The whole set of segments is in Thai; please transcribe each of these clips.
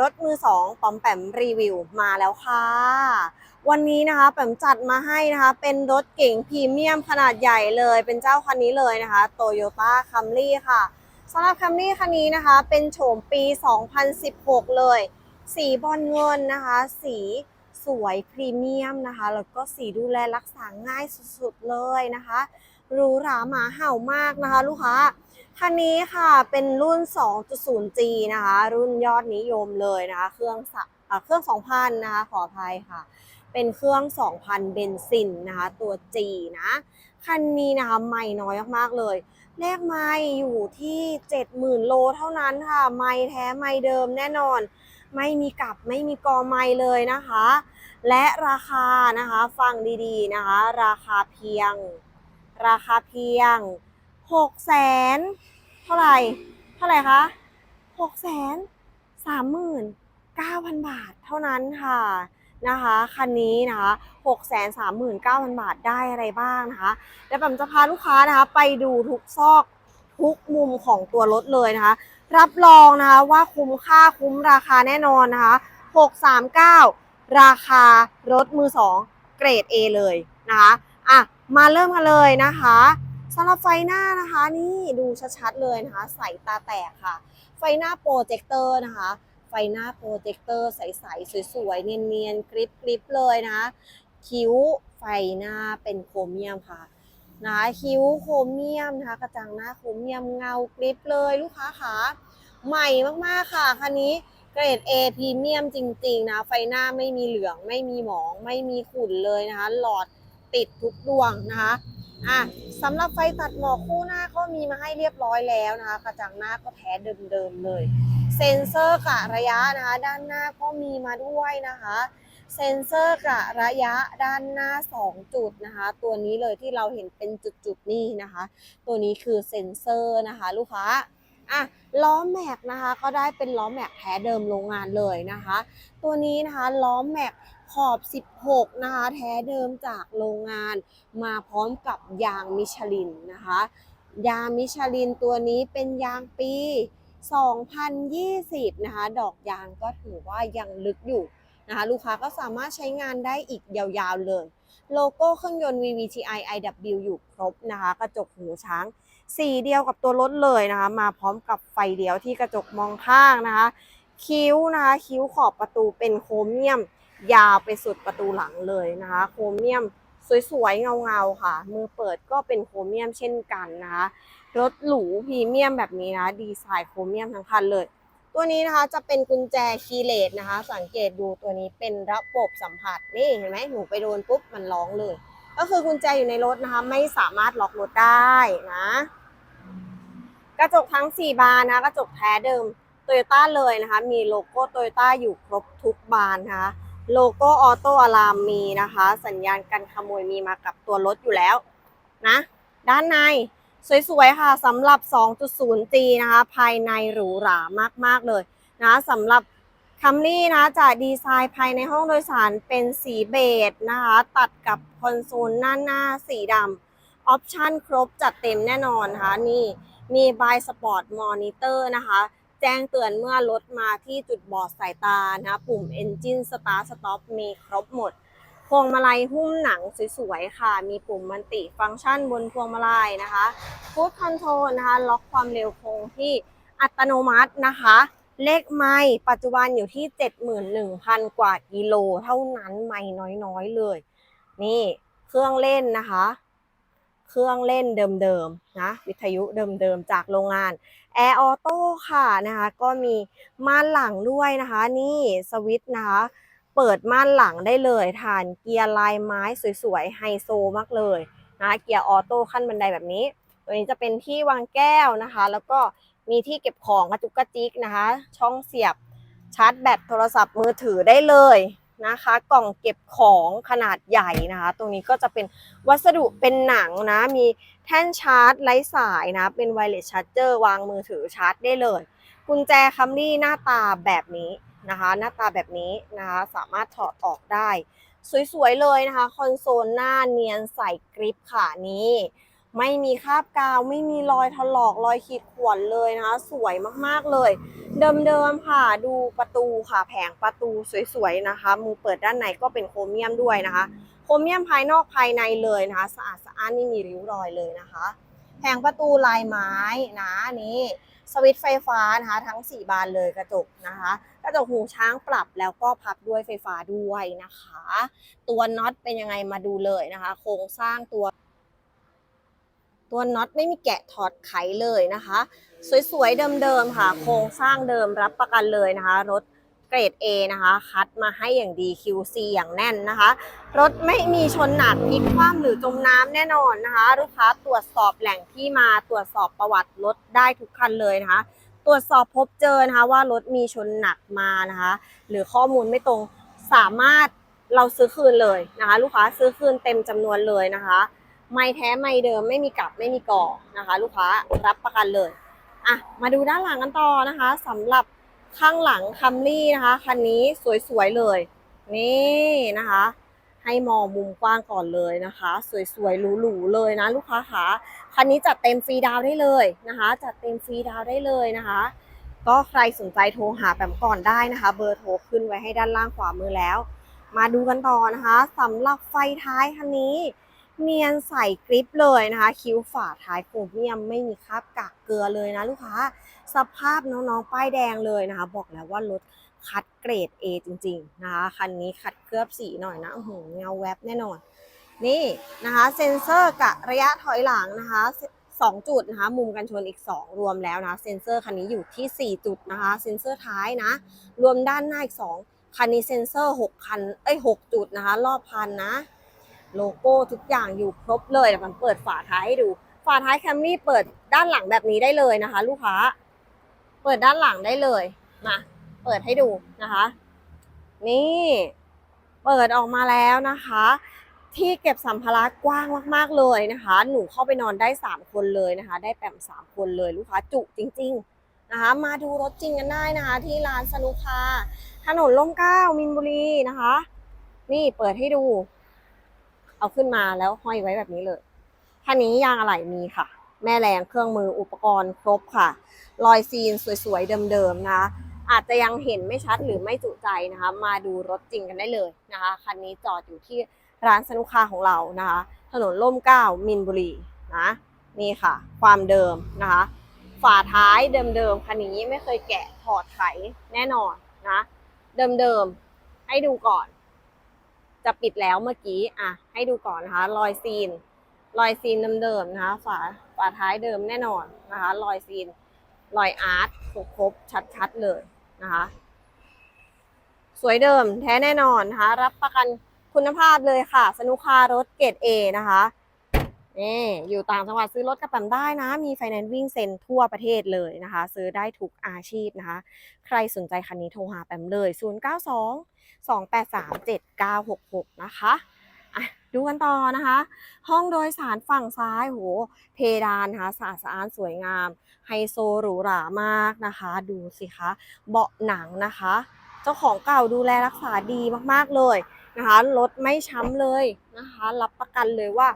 รถมือสองปอมแปมรีวิวมาแล้วค่ะ วันนี้นะคะแปมจัดมาให้นะคะ เป็นรถเก๋งพรีเมียมขนาดใหญ่เลย เป็นเจ้าคันนี้เลยนะคะ Toyota Camry ค่ะสำหรับ Camry คันนี้นะคะ เป็นโฉมปี 2016 เลย สีบอลเงินนะคะ สีสวยพรีเมียมนะคะ แล้วก็สีดูแลรักษาง่ายสุดๆเลยนะคะหรูหราหมาเห่ามากนะคะ ลูกค้า คันนี้ค่ะเป็นรุ่น 2.0G นะคะ รุ่นยอดนิยมเลยนะคะ เครื่องสะอะเครื่อง 2,000 นะคะขออภัยค่ะ เป็นเครื่อง 2,000 เบนซินนะคะ ตัว G นะ คันนี้นะคะไม่น้อยมากๆเลยเลขไม่อยู่ที่ 70,000 โลเท่านั้นค่ะ ไม่แท้ไม่เดิมแน่นอน ไม่มีกลับไม่มีกอไม่เลยนะคะ และราคานะคะฟังดีๆนะคะ ราคาเพียง ราคาเพียง 6แสนเท่าไหร่ เท่าไหร่คะหกแสนสามหมื่นเก้าพันบาทเท่านั้นค่ะนะคะคันนี้นะคะหกแสนสามหมื่นเก้าพันบาทได้อะไรบ้างนะคะเดี๋ยวผมจะพาลูกค้านะคะ ไปดูทุกซอกทุกมุมของตัวรถเลยนะคะ รับรองนะคะว่าคุ้มค่าคุ้มราคาแน่นอนนะคะ639ราคารถมือสองเกรด A เลยนะคะอะมาเริ่มกันเลยนะคะำหรับไฟหน้านะคะนี่ดูชัดๆเลยนะคะใสตาแตกค่ะ ไฟหน้าโปรเจคเตอร์นะคะ ไฟหน้าโปรเจคเตอร์ใสๆสวยๆเนียนๆกริบๆเลยนะคะคิ้วไฟหน้าเป็นโครเมียมค่ะนะคะคิ้วโครเมียมนะคะ กระจังหน้าโครเมียมเงากริบเลยลูกค้าขาใหม่มากๆค่ะคันนี้เกรด A พรีเมียมจริง ๆ นะ ไฟหน้าไม่มีเหลือง ไม่มีหมอง ไม่มีขุ่นเลยนะคะ หลอดติดทุกดวงนะคะ อะสำหรับไฟตัดหมอกคู่หน้าก็มีมาให้เรียบร้อยแล้วนะคะกระจังหน้าก็แท้เดิมๆเลย เซ็นเซอร์กะระยะนะคะ ด้านหน้าก็มีมาด้วยนะคะ เซ็นเซอร์กะระยะด้านหน้า 2 จุดนะคะ ตัวนี้เลยที่เราเห็นเป็นจุดๆนี่นะคะ ตัวนี้คือเซ็นเซอร์นะคะ ลูกค้าอะล้อแม็กนะคะก็ได้เป็นล้อแม็กแท้เดิมโรงงานเลยนะคะ ตัวนี้นะคะล้อแม็ก ขอบ 16 นะคะ แท้เดิมจากโรงงานมาพร้อมกับยางมิชลินนะคะ ยางมิชลินตัวนี้เป็นยางปี 2020 นะคะ ดอกยางก็ถือว่ายังลึกอยู่นะคะ ลูกค้าก็สามารถใช้งานได้อีกยาวๆเลย โลโก้เครื่องยนต์ VVTi IW อยู่ครบนะคะ กระจกหูช้างสีเดียวกับตัวรถเลยนะคะ มาพร้อมกับไฟเดียวที่กระจกมองข้างนะคะ คิ้วนะคะ คิ้วขอบประตูเป็นโครเมียม ยาวไปสุดประตูหลังเลยนะคะ โครเมียมสวยๆ เงาๆ ค่ะ มือเปิดก็เป็นโครเมียมเช่นกันนะคะ รถหรูพรีเมียมแบบนี้นะ ดีไซน์โครเมียมทั้งคันเลย ตัวนี้นะคะจะเป็นกุญแจคีย์เลสนะคะ สังเกตดูตัวนี้เป็นระบบสัมผัส นี่เห็นไหมหนูไปโดนปุ๊บมันร้องเลย ก็คือกุญแจอยู่ในรถนะคะ ไม่สามารถล็อกรถได้นะ กระจกทั้ง 4 บานนะ กระจกแท้เดิมโตโยต้าเลยนะคะ มีโลโก้โตโยต้าอยู่ครบทุกบานนะคะ โลโก้ออโต้อะลามมีนะคะ สัญญาณกันขโมยมีมากับตัวรถอยู่แล้วนะ ด้านในสวยๆค่ะสำหรับ 2.0G นะคะ ภายในหรูหรามากๆเลยนะสำหรับคัมรี่นะจะดีไซน์ภายในห้องโดยสารเป็นสีเบจนะคะ ตัดกับคอนโซลหน้าหน้าสีดำออปชั่นครบจัดเต็มแน่นอนนะคะนี่มีบายสปอร์ตมอนิเตอร์นะคะ แจ้งเตือนเมื่อรถมาที่จุดบอดสายตานะปุ่ม Engine Start Stop มีครบหมด พวงมาลัยหุ้มหนังสวยๆค่ะ มีปุ่มมันติฟังก์ชันบนพวงมาลัยนะคะฟูดคอนโทรลนะคะ ล็อกความเร็วคงที่อัตโนมัตินะคะ เลขไม่ปัจจุบันอยู่ที่ 71,000 กว่ากิโล เท่านั้นไม่น้อยๆเลย นี่เครื่องเล่นนะคะ เครื่องเล่นเดิมๆนะวิทยุเดิมๆจากโรงงานแอร์ออโต้ค่ะนะคะก็มีม่านหลังด้วยนะคะ นี่สวิตช์นะคะเปิดม่านหลังได้เลยฐานเกียร์ลายไม้สวยๆไฮโซมากเลยนะเกียร์ออโต้ขั้นบันไดแบบนี้ ตัวนี้จะเป็นที่วางแก้วนะคะ แล้วก็มีที่เก็บของกระจุกกระจิกนะคะ ช่องเสียบชาร์จแบตโทรศัพท์มือถือได้เลย นะคะ กล่องเก็บของขนาดใหญ่นะคะ ตรงนี้ก็จะเป็นวัสดุเป็นหนังนะ มีแท่นชาร์จไร้สายนะ เป็นไวเลสชาร์จเจอร์วางมือถือชาร์จได้เลย กุญแจคัมรี่หน้าตาแบบนี้นะคะ หน้าตาแบบนี้นะคะ สามารถถอดออกได้ สวยๆเลยนะคะ คอนโซลหน้าเนียนใส่กริปค่ะนี่ ไม่มีคราบกาว ไม่มีรอยถลอกรอยขีดข่วนเลยนะคะ สวยมากๆเลย เดิมๆค่ะ ดูประตูค่ะ แผงประตูสวยๆนะคะ มือเปิดด้านในก็เป็นโครเมียมด้วยนะคะ โครเมียมภายนอกภายในเลยนะคะ สะอาดสะอ้านไม่มีริ้วรอยเลยนะคะ แผงประตูลายไม้นะนี่สวิตช์ไฟฟ้านะคะ ทั้ง 4 บานเลยกระจกนะคะ กระจกหูช้างปรับแล้วก็พับด้วยไฟฟ้าด้วยนะคะ ตัวน็อตเป็นยังไงมาดูเลยนะคะ โครงสร้างตัว ตัวน็อตไม่มีแกะถอดไขเลยนะคะ สวยๆเดิมๆค่ะ โครงสร้างเดิมรับประกันเลยนะคะ รถเกรด A นะคะ คัดมาให้อย่างดี QC อย่างแน่นนะคะ รถไม่มีชนหนักพลิกคว่ำหรือจมน้ำแน่นอนนะคะ ลูกค้าตรวจสอบแหล่งที่มาตรวจสอบประวัติรถได้ทุกคันเลยนะคะ ตรวจสอบพบเจอนะคะว่ารถมีชนหนักมานะคะ หรือข้อมูลไม่ตรงสามารถเราซื้อคืนเลยนะคะ ลูกค้าซื้อคืนเต็มจำนวนเลยนะคะ ไม่แท้ไม่เดิมไม่มีกลับไม่มีก่อนะคะ ลูกค้ารับประกันเลยอะมาดูด้านหลังกันต่อนะคะสำหรับข้างหลังคัมรี่นะคะคันนี้สวยๆเลยนี่นะคะ ให้มองมุมกว้างก่อนเลยนะคะ สวยๆหรูๆเลยนะ ลูกค้าคะคันนี้จัดเต็มฟรีดาวได้เลยนะคะจัดเต็มฟรีดาวได้เลยนะคะ ก็ใครสนใจโทรหาแปมก่อนได้นะคะ เบอร์โทรขึ้นไว้ให้ด้านล่างขวามือแล้ว มาดูกันต่อนะคะสำหรับไฟท้ายคันนี้ เนียนใส่กริปเลยนะคะ คิ้วฝาท้ายโครเมียมไม่มีคราบกากเกลือเลยนะลูกค้า สภาพน้องๆ ป้ายแดงเลยนะคะ บอกแล้วว่ารถคัดเกรด A จริงๆนะคะคันนี้ขัดเคลือบสีหน่อยนะอื้อหือเงาแวบแน่นอน นี่นะคะเซ็นเซอร์กะระยะถอยหลังนะคะ2 จุดนะคะมุมกันชนอีก 2 รวมแล้วนะเซ็นเซอร์คันนี้อยู่ที่ 4 จุดนะคะเซ็นเซอร์ท้ายนะ รวมด้านหน้าอีก 2 คันนี้เซ็นเซอร์ 6 คันเอ้ย 6 จุดนะคะ รอบคันนะ โลโก้ทุกอย่างอยู่ครบเลยเดี๋ยวมันเปิดฝาท้ายให้ดู ฝาท้ายแคมรี่เปิดด้านหลังแบบนี้ได้เลยนะคะ ลูกค้า เปิดด้านหลังได้เลยมาเปิดให้ดูนะคะ นี่ เปิดออกมาแล้วนะคะ ที่เก็บสัมภาระกว้างมาก ๆ เลยนะคะ หนูเข้าไปนอนได้ 3 คนเลยนะคะ ได้แปม3 คนเลยลูกค้าจุจริง ๆนะคะมาดูรถจริงกันได้นะคะ ที่ร้านสนุคาถนนล่มเก้ามินบุรีนะคะ นี่เปิดให้ดู เอาขึ้นมาแล้วห้อยไว้แบบนี้เลยคันนี้ยางอะไหล่มีค่ะ แม่แรงเครื่องมืออุปกรณ์ครบค่ะ รอยซีนสวยๆเดิมๆนะคะอาจจะยังเห็นไม่ชัดหรือไม่จุใจนะคะ มาดูรถจริงกันได้เลยนะคะคันนี้จอดอยู่ที่ร้านสนุกคาของเรานะคะ ถนนล่มเก้ามินบุรีนะนี่ค่ะ ความเดิมนะคะ ฝาท้ายเดิมๆคันนี้ไม่เคยแกะถอดไขแน่นอนนะ เดิมๆให้ดูก่อน จะปิดแล้วเมื่อกี้อะให้ดูก่อนนะคะ รอยซีน รอยซีนเดิมๆนะคะฝาฝาท้ายเดิมแน่นอนนะคะ รอยซีน รอยอาร์ตครบชัดๆเลยนะคะ สวยเดิมแท้แน่นอนนะคะ รับประกันคุณภาพเลยค่ะ สนุคารถเกรด A นะคะ นี่อยู่ต่างจังหวัดซื้อรถกระป๋ได้นะ มีไฟแนนซ์วิ่งเซ็นทั่วประเทศเลยนะคะ ซื้อได้ทุกอาชีพนะคะ ใครสนใจคันนี้โทรหาแปมเลย 092 283 7966 นะคะดูกันต่อนะคะ ห้องโดยสารฝั่งซ้ายโหเพดานนะคะสะอาดสะอ้านสวยงาม ไฮโซหรูหรามากนะคะ ดูสิคะเบาะหนังนะคะ เจ้าของเก่าดูแลรักษาดีมากๆเลยนะคะรถไม่ช้ำเลยนะคะ รับประกันเลยว่า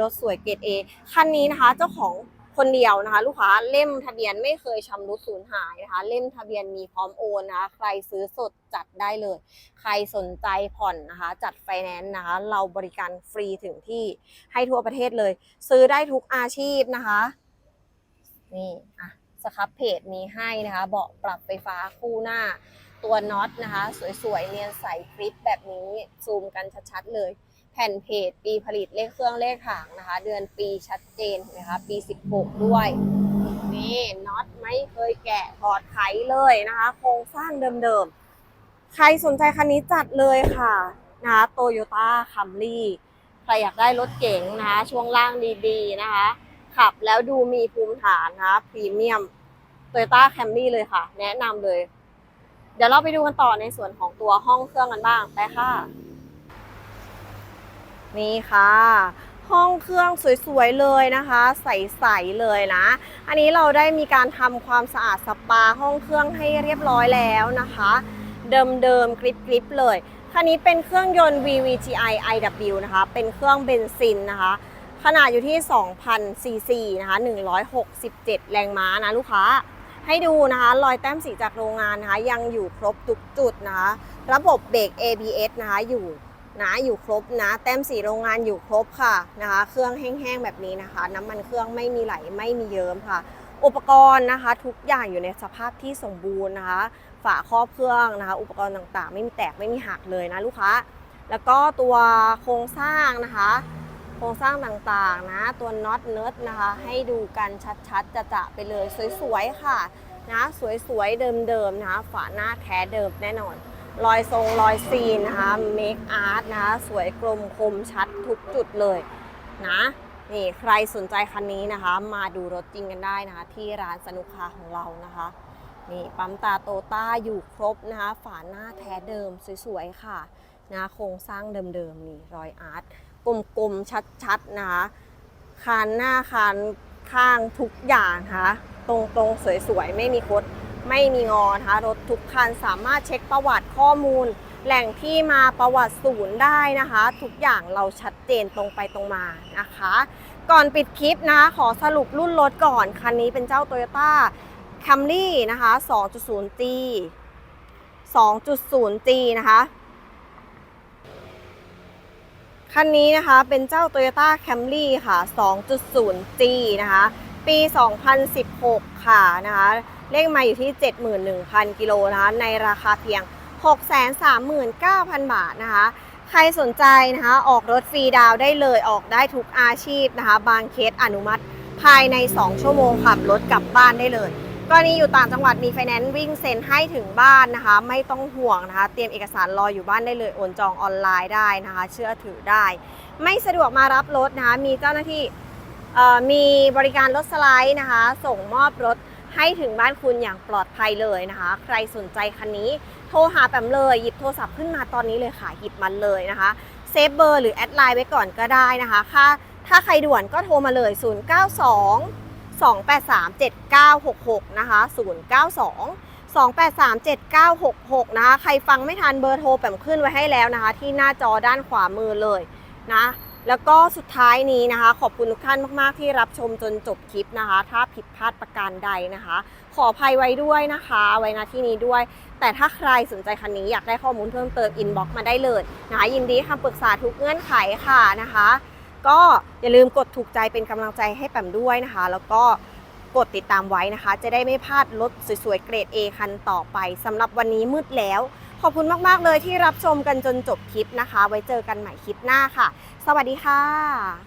รถสวยเกรดเอคันนี้นะคะเจ้าของคนเดียวนะคะ ลูกค้าเล่มทะเบียนไม่เคยชำรุดสูญหายนะคะ เล่มทะเบียนมีพร้อมโอนนะคะใครซื้อสดจัดได้เลย ใครสนใจผ่อนนะคะ จัดไฟแนนซ์นะคะ เราบริการฟรีถึงที่ให้ทั่วประเทศเลย ซื้อได้ทุกอาชีพนะคะนี่อะสครับเพจมีให้นะคะ เบาะปรับไฟฟ้าคู่หน้าตัวน็อตนะคะ สวยๆเนียนใสกริปแบบนี้ซูมกันชัดๆเลย แผ่นเพจปีผลิตเลขเครื่องเลขหางนะคะ เดือนปีชัดเจนนะคะปี 16 ด้วย นี่น็อตไม่เคยแกะถอดไขเลยนะคะ โครงสร้างเดิมๆ ใครสนใจคันนี้จัดเลยค่ะนะคะโตโยต้าคัมรี่ใครอยากได้รถเก๋งนะคะช่วงล่างดีๆนะคะ ขับแล้วดูมีภูมิฐานนะคะพรีเมียมโตโยต้าแคมรี่เลยค่ะ แนะนำเลย เดี๋ยวเราไปดูกันต่อในส่วนของตัวห้องเครื่องกันบ้างไปค่ะ นี่ค่ะ ห้องเครื่องสวยๆเลยนะคะ ใสๆเลยนะ อันนี้เราได้มีการทำความสะอาดสปาห้องเครื่องให้เรียบร้อยแล้วนะคะ เดิมๆกริบๆเลยคันนี้เป็นเครื่องยนต์ VVTi IW นะคะ เป็นเครื่องเบนซินนะคะขขนาดอยู่ที่2,000ซีซีนะคะ 167 แรงม้านะลูกค้า ให้ดูนะคะ รอยแต้มสีจากโรงงานนะคะ ยังอยู่ครบทุกจุดนะคะ ระบบเบรก ABS นะคะ อยู่ นะอยู่ครบนะแต้มสีโรงงานอยู่ครบค่ะนะคะ เครื่องแห้งๆแบบนี้นะคะ น้ำมันเครื่องไม่มีไหลไม่มีเยิ้มค่ะ อุปกรณ์นะคะ ทุกอย่างอยู่ในสภาพที่สมบูรณ์นะคะ ฝาครอบเครื่องนะคะ อุปกรณ์ต่างๆ ไม่มีแตกไม่มีหักเลยนะลูกค้าแล้วก็ตัวโครงสร้างนะคะ โครงสร้างต่างๆนะตัวน็อตเนิร์ดนะคะ ให้ดูกันชัดๆจะๆไปเลยสวยๆค่ะนะสวยๆเดิมๆนะคะฝาหน้าแท้เดิมแน่นอน รอยทรงรอยซีนนะคะเมคอาร์ตนะคะสวยกลมคมชัดทุกจุดเลยนะนี่ใครสนใจคันนี้นะคะ มาดูรถจริงกันได้นะคะ ที่ร้านสนุกคาของเรานะคะนี่ปั๊มตาโตต้าอยู่ครบนะคะ ฝาหน้าแท้เดิมสวยๆค่ะนะโครงสร้างเดิมๆนี่รอยอาร์ตกลมๆชัดๆนะคะคานหน้าคานข้างทุกอย่างนะคะตรงๆสวยๆ ไม่มีคด ไม่มีงอนะคะรถทุกคันสามารถเช็คประวัติข้อมูล แหล่งที่มาประวัติศูนย์ได้นะคะ ทุกอย่างเราชัดเจนตรงไปตรงมานะคะ ก่อนปิดคลิปนะขอสรุปรุ่นรถก่อนคันนี้เป็นเจ้า Toyota Camry นะคะ 2.0G 2.0G นะคะ คันนี้นะคะเป็นเจ้า Toyota Camry ค่ะ 2.0G นะคะ ปี 2016 ค่ะนะคะ เลขมาอยู่ที่ 71,000 กิโลนะคะในราคาเพียง 639,000 บาทนะคะ ใครสนใจนะคะออกรถฟรีดาวได้เลยออกได้ทุกอาชีพนะคะ บางเคสอนุมัติภายใน 2 ชั่วโมงขับรถกลับบ้านได้เลยกรณีอยู่ต่างจังหวัดมีไฟแนนซ์วิ่งเซ็นให้ถึงบ้านนะคะ ไม่ต้องห่วงนะคะ เตรียมเอกสารรออยู่บ้านได้เลยโอนจองออนไลน์ได้นะคะ เชื่อถือได้ ไม่สะดวกมารับรถนะคะ มีเจ้าหน้าที่มีบริการรถสไลด์นะคะ ส่งมอบรถ ให้ถึงบ้านคุณอย่างปลอดภัยเลยนะคะ ใครสนใจคันนี้โทรหาแปมเลย หยิบโทรศัพท์ขึ้นมาตอนนี้เลยค่ะ หยิบมันเลยนะคะเซฟเบอร์หรือแอดไลน์ไว้ก่อนก็ได้นะคะค่าถ้าใครด่วนก็โทรมาเลย 092 283 7966 นะคะ 092 283 7966 นะคะ ใครฟังไม่ทันเบอร์โทรแปมขึ้นไว้ให้แล้วนะคะ ที่หน้าจอด้านขวามือเลยนะ แล้วก็สุดท้ายนี้นะคะ ขอบคุณทุกท่านมาก ๆ ที่รับชมจนจบคลิปนะคะ ถ้าผิดพลาดประการใดนะคะ ขออภัยไว้ด้วยนะคะ ไว้ณที่นี้ด้วย แต่ถ้าใครสนใจคันนี้อยากได้ข้อมูลเพิ่มเติมอินบ็อกซ์มาได้เลยนะคะยินดีคำปรึกษาทุกเงื่อนไขค่ะนะคะ ก็อย่าลืมกดถูกใจเป็นกำลังใจให้แปมด้วยนะคะ แล้วก็กดติดตามไว้นะคะ จะได้ไม่พลาดรถสวยๆเกรด A คันต่อไปสำหรับวันนี้มืดแล้ว ขอบคุณมาก ๆ เลยที่รับชมกันจนจบคลิปนะคะ ไว้เจอกันใหม่คลิปหน้าค่ะ สวัสดีค่ะ